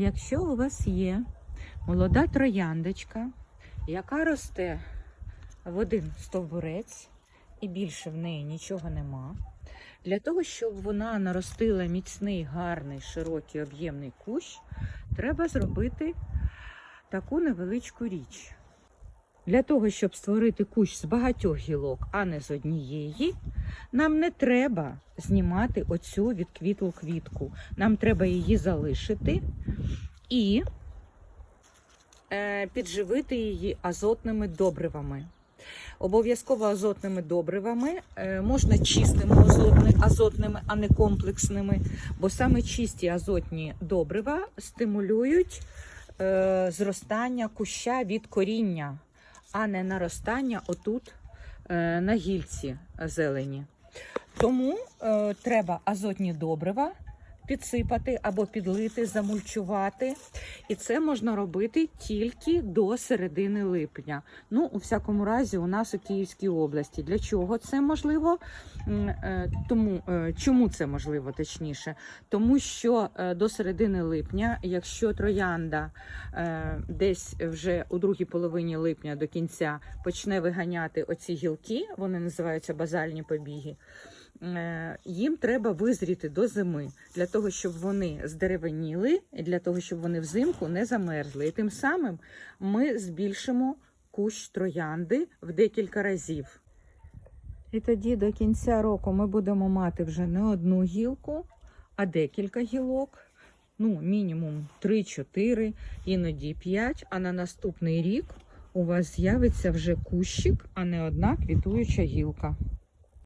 Якщо у вас є молода трояндочка, яка росте в один стовбурець, і більше в неї нічого нема, для того, щоб вона наростила міцний, гарний, широкий, об'ємний кущ, треба зробити таку невеличку річ. Для того, щоб створити кущ з багатьох гілок, а не з однієї, нам не треба знімати оцю відквітлу квітку. Нам треба її залишити і е, підживити її азотними добривами. Обов'язково азотними добривами, е, можна чистими азотни- азотними, а не комплексними, бо саме чисті азотні добрива стимулюють е, зростання куща від коріння, а не наростання отут на гільці зелені. Тому е, треба азотні добрива підсипати або підлити, замульчувати. І це можна робити тільки до середини липня. Ну, у всякому разі, у нас у Київській області. Для чого це можливо? Е, Тому е, чому це можливо точніше? Тому що е, до середини липня, якщо троянда десь вже у другій половині липня до кінця почне виганяти оці гілки, вони називаються базальні побіги. Е, Їм треба визріти до зими для того, щоб вони здеревеніли, і для того, щоб вони взимку не замерзли. І тим самим ми збільшимо кущ троянди в декілька разів. І тоді до кінця року ми будемо мати вже не одну гілку, а декілька гілок. Ну, мінімум 3-4, іноді 5. А на наступний рік у вас з'явиться вже кущик, а не одна квітуюча гілка.